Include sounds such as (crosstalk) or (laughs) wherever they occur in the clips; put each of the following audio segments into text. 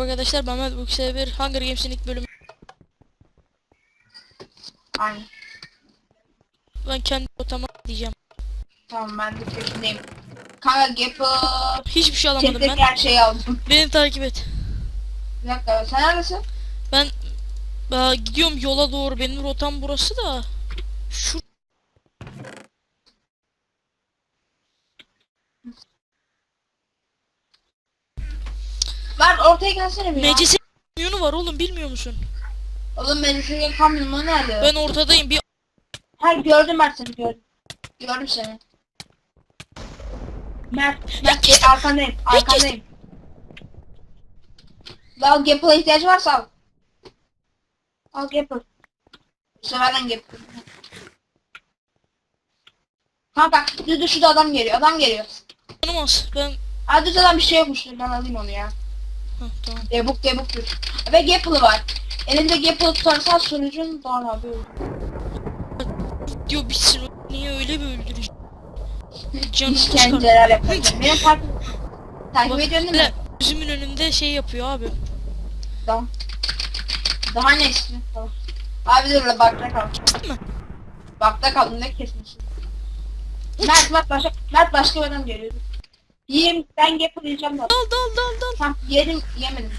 Merhaba arkadaşlar ben Mehmet Bukse bir Hunger Games'in ilk bölümü. Aynen. Ben kendi otama diyeceğim. Tamam ben de peşindeyim. Kanka Gap'ı Hiçbir şey alamadım çektik ben. her şeyi aldım. Beni takip et. Bir dakika sen neredesin? Ben Aa, gidiyorum yola doğru. Benim rotam burası da. Şu Ver ortaya gelsene bir ya. MCS kamyonu var oğlum bilmiyor musun? Oğlum şuraya kamyonum nerede? Ben ortadayım. Bir Ha gördüm ben seni gördüm. Gördüm seni. Mert, Mert geçtim. arkandayım, arkandayım. Al Gap'la ihtiyacı varsa al. Al Gap'ı. Bu seferden Gap'ı. Kanka düz şurada adam geliyor, adam geliyor. tanımaz. Ben Ha düz adam bir şey yokmuş, ben alayım onu ya. Tamam. Debuk debuktur. Ve Gap'lı var. Elinde Gap'lı tutarsan sonucun doğan abi. Diyor bitsin. Niye öyle bir öldüreceğim? Canım. İşkenceler yapacağım. Beni takip, takip ediyorsun değil mi? Gözümün önünde şey yapıyor abi. Tamam. Daha ne istiyorsun? Abi dur la bakta kal. Bakta kaldın ne kesmişsin? Mert Mert başka Mert başka bir adam geliyor. Yiyeyim ben Gapple yiyeceğim da. Dal dal dal dal. Tamam yedim yemedim.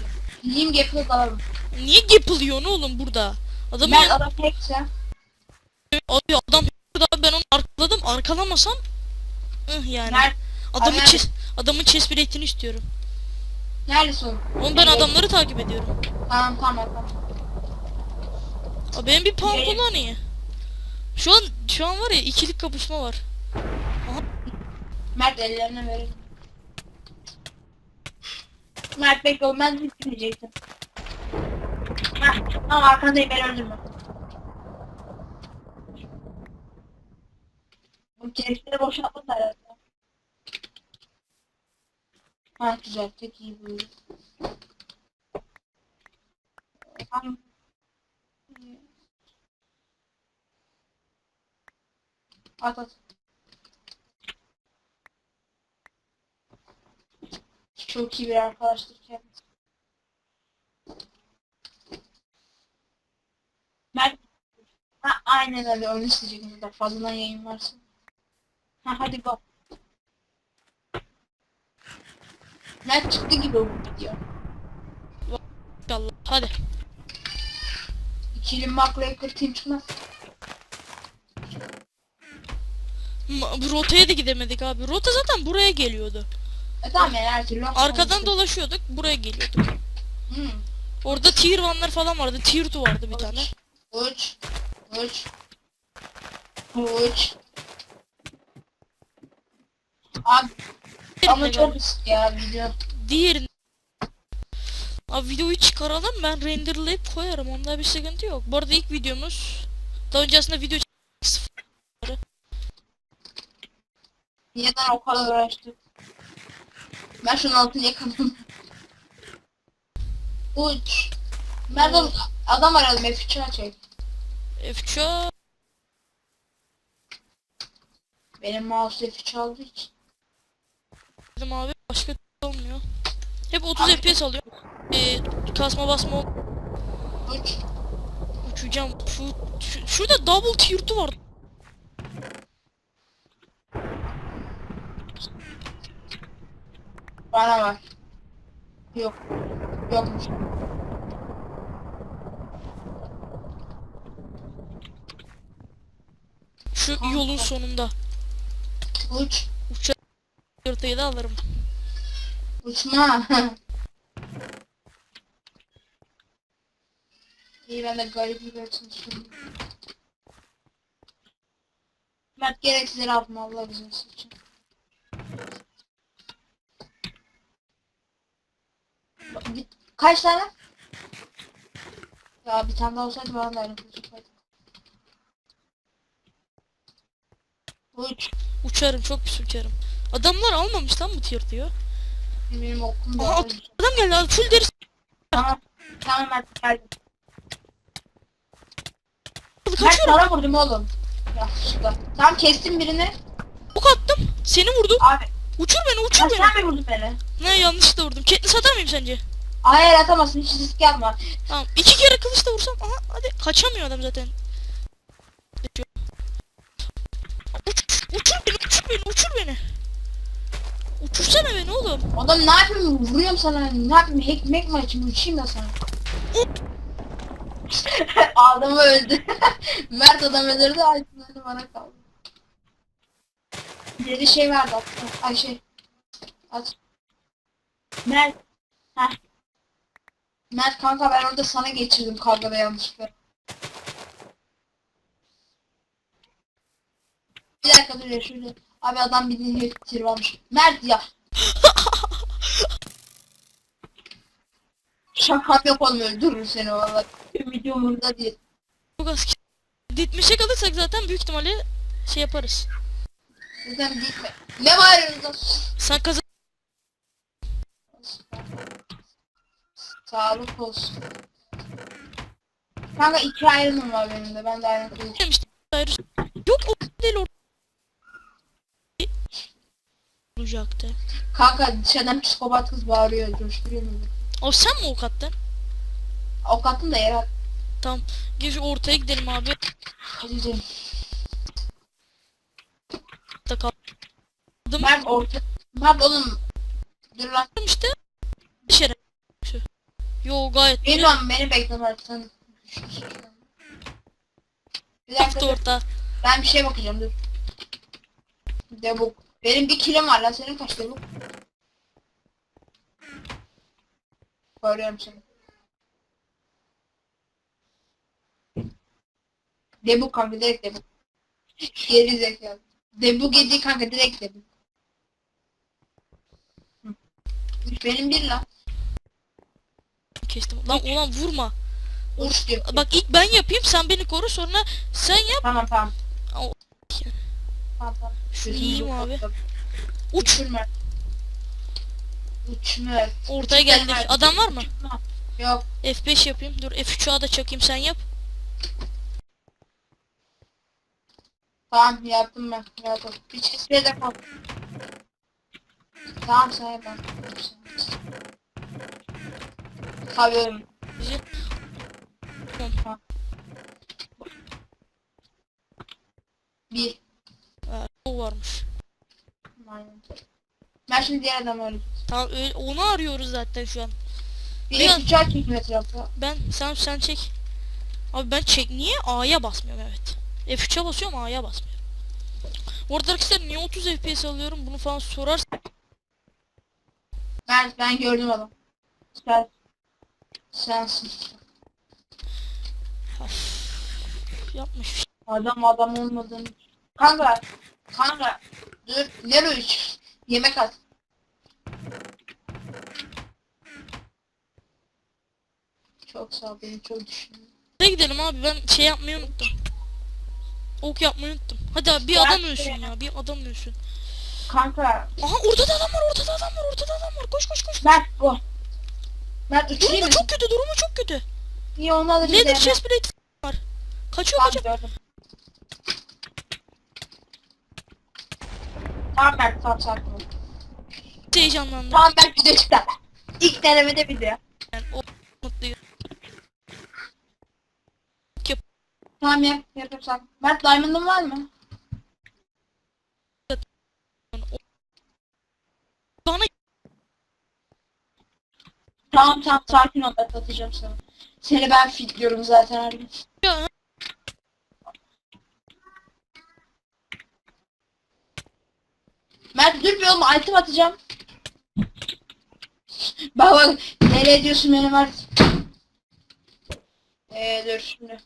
Yiyeyim Gapple'ı dalalım. Niye yapılıyor oğlum burada? Adamın yan- adam tekse. Abi adam burada ben onu arkaladım. Arkalamasam ıh yani. Mert Adamın Abi- chest, adamın chest biletini istiyorum. neredesin oğlum? Oğlum ben adamları takip ediyorum. Tamam tamam tamam. Abi benim bir pantolon iyi. Şu an şu an var ya ikilik kapışma var. Mert ellerine verelim. Mert oğlum ben bitmeyecektim. Mert tamam arkandayım beni öldürme. Bu çelikleri boşaltmadı herhalde. Ha güzel tek iyi buyurun. Tamam. At at. Çok iyi bir arkadaştır kendisi. Mert ha, aynen öyle onu isteyecek burada fazladan yayın varsa. Ha hadi bak. Mert çıktı gibi bu video. Allah hadi. İkili McLaker team çıkmaz. Ma- bu rotaya da gidemedik abi. Rota zaten buraya geliyordu. E tamam yani her türlü. Arkadan dolaşıyorduk, buraya geliyorduk. Hmm. Orada tier 1'lar falan vardı. Tier 2 vardı bir tane. Uç. Uç. Uç. Abi ama çok risk ya video. Diğerini Abi videoyu çıkaralım ben renderlayıp koyarım onda bir sıkıntı yok. Bu arada ilk videomuz daha önce aslında video Neden o kadar uğraştık? Ben şunun altını yakaladım. Uç. De adam aradım F3'ü açayım. F3 Benim mouse F3 aldığı için. dedim abi başka olmuyor. Hep 30 Abi- FPS alıyor. Ee, kasma basma ol- Uç. uçacağım. Şu, şu- şurada double tier 2 var. Bana var. Yok. Yokmuş. Şu yolun sonunda. Uç. Uçak yırtayı da alırım. Uçma. (laughs) İyi ben de garip bir versiyon düşündüm. Mert aldım Allah bizim için. Bak, bir- Kaç tane? Ya bir tane daha olsaydı da aynı kılıç Uç. Uçarım çok pis uçarım. Adamlar almamış lan bu tier diyor. Benim okum da Aha var. adam geldi abi full deri Tamam. Tamam Mert geldim. Mert kaçıyorum. sana vurdum oğlum. Ya şurada. Tamam kestim birini. Ok attım. Seni vurdum. Abi Uçur beni uçur sen, beni. sen mi vurdun beni? Ne yanlışlıkla vurdum. Katniss atar mıyım sence? Hayır atamazsın hiç risk yapma. Tamam iki kere kılıçla vursam aha hadi kaçamıyor adam zaten. Uç, uçur beni uçur beni uçur beni. Uçursana beni oğlum. Adam ne yapayım vuruyorum sana ne yapayım hack mack mi açayım uçayım da sana. (laughs) Adamı öldü. (laughs) Mert adam öldürdü altınları bana kaldı. Dedi şey verdi aslında. Ay şey. At. Mert. Heh. Mert kanka ben orada sana geçirdim kavgada yanlışlıkla. Bir dakika dur ya şöyle. Abi adam bildiğin tir varmış. Mert ya. (laughs) Şakam yok oğlum öldürür seni valla. Video umurunda değil. Çok az ki- Ditmişe kalırsak zaten büyük ihtimalle şey yaparız. Zaten gitme. Ne bağırıyorsunuz? Sen kazan Sağlık olsun. Kanka iki ayrımım var benim de. Ben de ayrım kılıç. Yok o değil o. Olacaktı. Kanka dışarıdan psikopat kız bağırıyor. Coşturuyor mu? O sen mi ok attın? Avukatın da yere at. Tamam. Şu ortaya gidelim abi. Hadi gidelim. Kaldım Mert orta... Mert oğlum. Dur lan. işte. Yo gayet lan beni bekle. Sen... Bir dakika dur. orta. Ben bir şeye bakacağım dur. Debuk. Benim bir kilim var lan senin kaç debuk? Koruyorum seni. Debuk kanka direkt debuk. Geri zekalı. Debuk yedi kanka direkt debuk. Benim bir lan. Kestim. Lan ulan vurma. Diyor. Bak ilk ben yapayım sen beni koru sonra sen yap. Tamam tamam. Au. Tamam tamam. Şunu yiyeyim abi. Uç. Uçurma. Uçma. Ortaya geldi. Uçurma. Adam var mı? Yok. F5 yapayım. Dur F3'a da çakayım sen yap. Tamam yaptım ben. Yaptım. Bir çizgiye de kal. Tamam sen yap oğlum. Bizi. Bir. Ha, o varmış. Aynen. Ben şimdi diğer adamı öyle. Tamam öyle, onu arıyoruz zaten şu an. Bir an- uçak çekme etrafı. Ben sen sen çek. Abi ben çek niye A'ya basmıyorum evet. F3'e basıyorum A'ya basmıyorum. Arkadaşlar niye 30 FPS alıyorum bunu falan sorar. Ben, ben gördüm adam. Sen. Sensin. Yapmış. Adam adam olmadığını. Kanka. Kanka. Dur. Nereye uç? Yemek at. Çok sağ ol. Beni çok düşündün. Nereye gidelim abi ben şey yapmayı unuttum. Ok yapmayı unuttum. Hadi abi bir Ben- adam ölsün ya bir adam ölsün. Kanka. Aha orada da adam var orada da adam var orada da adam var koş koş koş. Mert bu. Mert uçurayım Durumu çok kötü durumu çok kötü. İyi alırız. Leather chest plate var. Kaçıyor Tamam kaçıyor. gördüm. Tamam Mert tamam sakin ol. Heyecanlandım. Tamam Mert video çıktı. İlk denemede video. Yani o mutluyum. Tamam yap. Yap yap sakin. Mert diamond'ın var mı? Bana Tamam tamam sakin ol. Ben atacağım sana. Seni ben fitliyorum zaten her gün. Mert dur bir oğlum item atacağım. Bak bak nereye ediyorsun beni Mert. Eee dur şimdi.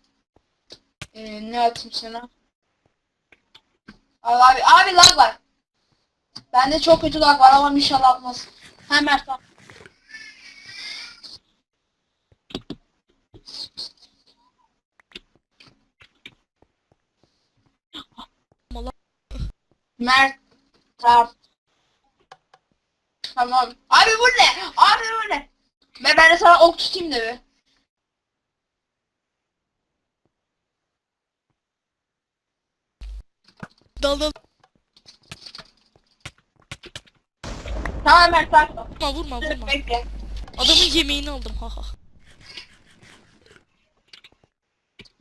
Ee, ne atayım sana? Abi abi, abi lag var. Bende çok kötü lag var ama inşallah atmaz. Ha Mert al. Allah. Mert tamam. Tamam. Abi bu ne? Abi bu ne? Ben, ben de sana ok tutayım da bir. Dal dal. Tamam Mert ol. Vurma vurma vurma. Bekle. Adamın yemeğini aldım haha.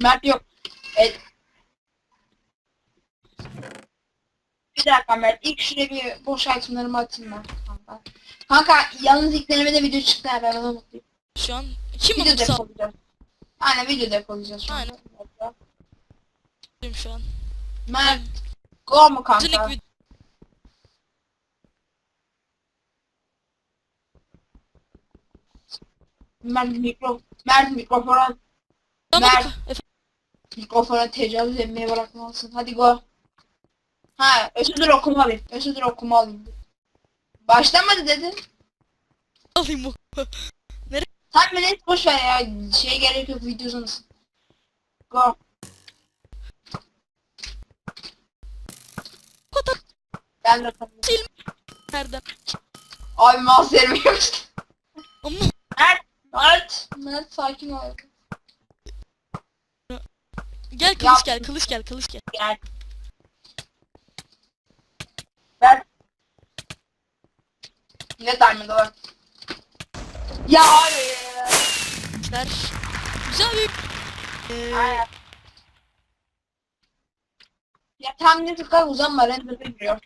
Mert yok. Evet. Bir dakika Mert. İlk şuraya bir boş itemlerimi atayım ben kanka. Kanka yalnız ilk denemede video çıktı ha ben ona mutluyum. Şu an kim Video onu sağlıyor depolayacağız. Aynen video depolayacağız şu Aynen. anda. şu an? Mert. Go mu kanka? Direkt. Mert mikro. Mert mikrofona Mert. Efe- mikrofona tecavüz etmeye bırakmalısın. Hadi go. Ha, özür okuma alayım. Özür okuma alayım. Başlamadı dedin. alayım bu. Sen beni boş ver ya. Şeye gerek yok video uzunsun. Go. Bu kadar Ben de tabii. nereden? Abi mouse vermiyor. Ama Mert. Mert. Sakin ol. gel kılıç gel kılıç gel kılıç gel. Gel. Mert. Ne diamond var? Ya. Ver. Güzel bir ee, Aynen. Ya tam ne kadar uzanma render'e giriyor.